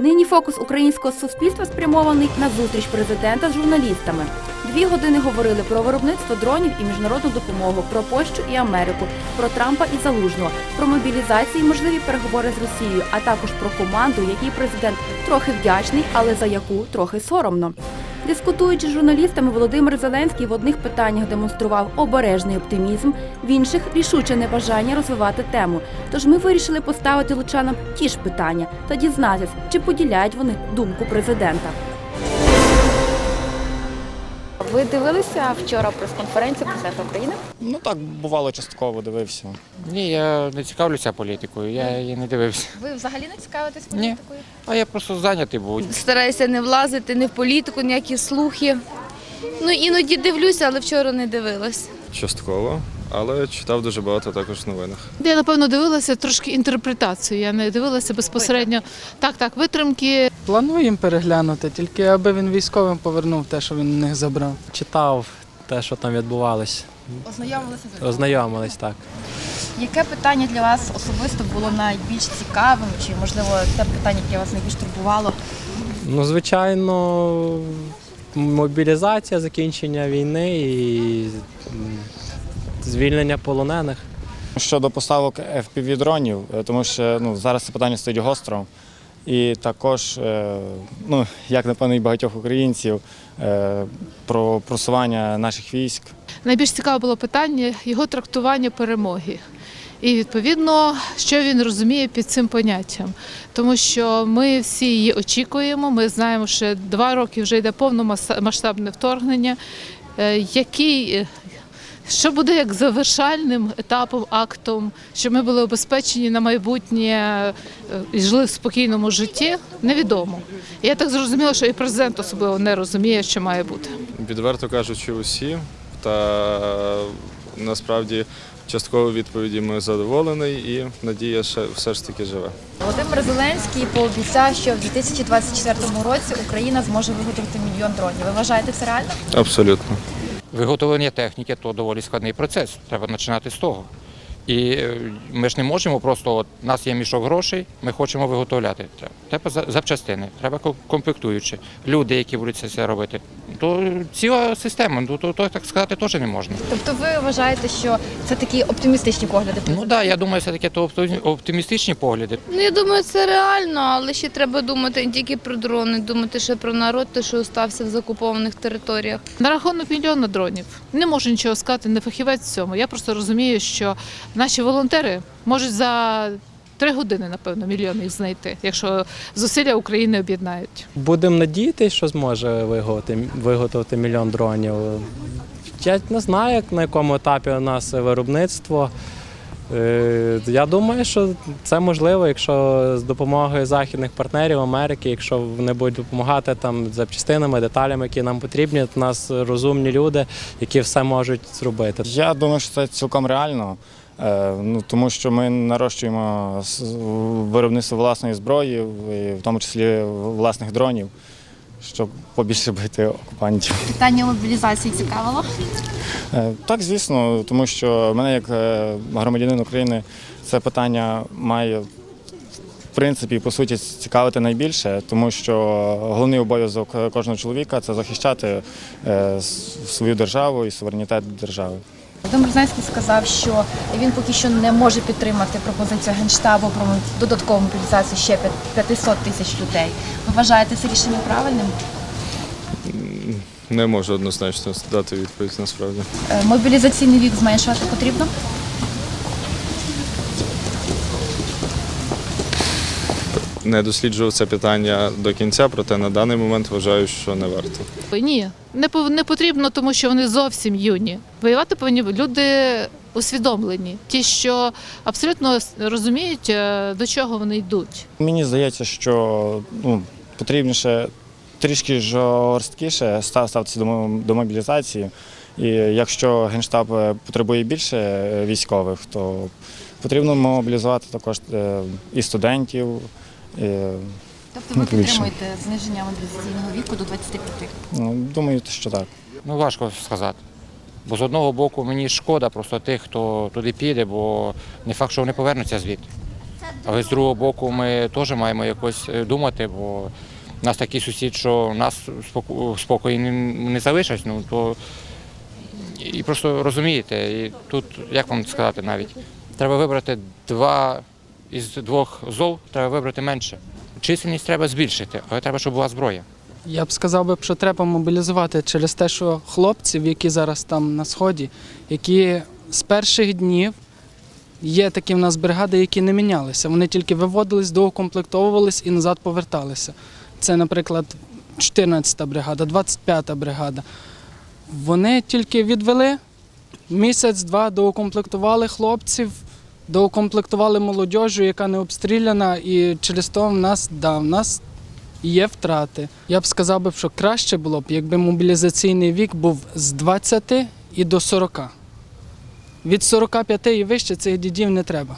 Нині фокус українського суспільства спрямований на зустріч президента з журналістами. Дві години говорили про виробництво дронів і міжнародну допомогу, про Польщу і Америку, про Трампа і Залужного, про мобілізацію і можливі переговори з Росією, а також про команду, якій президент трохи вдячний, але за яку трохи соромно. Дискутуючи з журналістами, Володимир Зеленський в одних питаннях демонстрував обережний оптимізм, в інших рішуче небажання розвивати тему. Тож ми вирішили поставити лучанам ті ж питання та дізнатися, чи поділяють вони думку президента. Ви дивилися вчора прес-конференцію президента України? Ну так бувало частково дивився. Ні, я не цікавлюся політикою, я її не дивився. Ви взагалі не цікавитесь Ні. політикою? А я просто зайнятий був. Стараюся не влазити ні в політику, ніякі слухи. Ну іноді дивлюся, але вчора не дивилась. Частково, але читав дуже багато також в новинах. Я напевно дивилася трошки інтерпретацію. Я не дивилася безпосередньо так, так, витримки. Плануємо переглянути, тільки аби він військовим повернув те, що він у них забрав. читав те, що там відбувалось. Ознайомилися з Ознайомились так. Яке питання для вас особисто було найбільш цікавим, чи можливо те питання, яке вас найбільш турбувало? Ну, звичайно, мобілізація, закінчення війни і звільнення полонених. Щодо поставок fpv дронів, е, тому що ну, зараз це питання стоїть гостро. І також, е, ну, як напевно, і багатьох українців, е, про просування наших військ. Найбільш цікаве було питання його трактування перемоги. І відповідно, що він розуміє під цим поняттям, тому що ми всі її очікуємо. Ми знаємо, що два роки вже йде повномасштабне вторгнення, який що буде як завершальним етапом, актом, щоб ми були обезпечені на майбутнє е, і жили в спокійному житті, невідомо. І я так зрозуміла, що і президент особливо не розуміє, що має бути. Відверто кажучи, усі, та насправді частково відповідями задоволений і надія ще все ж таки живе. Володимир Зеленський пообіцяв, що в 2024 році Україна зможе виготовити мільйон дронів. Ви вважаєте це реально? Абсолютно. Виготовлення техніки то доволі складний процес. Треба починати з того. І е, ми ж не можемо просто, от у нас є мішок грошей, ми хочемо виготовляти. Треба- Треба за- запчастини, треба ко- комплектуючі, люди, які будуть це все робити. То ціла система, ну то, то так сказати теж не можна. Тобто ви вважаєте, що це такі оптимістичні погляди? Ну так, да, я думаю, все таки то оптимі- оптимістичні погляди. Ну я думаю, це реально, але ще треба думати не тільки про дрони, думати ще про народ, те, що остався в закупованих територіях. На рахунок мільйона дронів не можу нічого сказати, не фахівець в цьому. Я просто розумію, що наші волонтери можуть за три години, напевно, мільйон їх знайти, якщо зусилля України об'єднають. Будемо надіятися, що зможе виготовити, виготовити мільйон дронів. Я не знаю, на якому етапі у нас виробництво. Е, Я думаю, що це можливо, якщо з допомогою західних партнерів Америки, якщо вони будуть допомагати там запчастинами, деталями, які нам потрібні, то у нас розумні люди, які все можуть зробити. Я думаю, що це цілком реально, ну, тому що ми нарощуємо виробництво власної зброї, і в тому числі власних дронів, щоб побільше бити окупантів. Питання мобілізації цікавило. Е, Так, звісно, тому що мене як е, громадянин України це питання має в принципі по суті цікавити найбільше, тому що головний обов'язок кожного чоловіка це захищати е, свою державу і суверенітет держави. Володимир Зеленський сказав, що він поки що не може підтримати пропозицію генштабу про додаткову мобілізацію ще 500 тисяч людей. Ви вважаєте це рішення правильним? Не можу однозначно дати відповідь насправді. Е, Мобілізаційний вік зменшувати потрібно? Не досліджував це питання до кінця, проте на даний момент вважаю, що не варто. Ні, не потрібно, тому що вони зовсім юні. Воювати повинні люди усвідомлені, ті, що абсолютно розуміють, е, до чого вони йдуть. Мені здається, що ну, потрібніше трішки жорсткіше ставитися до мобілізації. І якщо Генштаб е, потребує більше е, військових, то потрібно мобілізувати також і студентів. І, Тобто Ну, ви підтримуєте зниження мобілізаційного віку до 25? ну, думаю, що так. Ну важко сказати. Бо з одного боку мені шкода просто тих, хто туди піде, бо не факт, що вони повернуться звідти. Але з другого боку, ми теж маємо якось е, думати, бо у нас такий сусід, що нас спокою не, не залишать. Ну, то... І просто розумієте, і тут, як вам сказати навіть, треба вибрати два із двох зол, треба вибрати менше. Чисельність треба збільшити, але треба, щоб була зброя. Я б сказав що треба мобілізувати через те, що хлопців, які зараз там на сході, які з перших днів є такі в нас бригади, які не мінялися. Вони тільки виводились, доукомплектовувались і назад поверталися. Це, наприклад, 14-та бригада, 25-та бригада. Вони тільки відвели місяць-два, доукомплектували хлопців, доукомплектували молодіжу, яка не обстріляна, і через то в нас, да, в нас є втрати. Я б сказав що краще було б, якби мобілізаційний вік був з 20 і до 40. Від 45 і вище цих дідів не треба.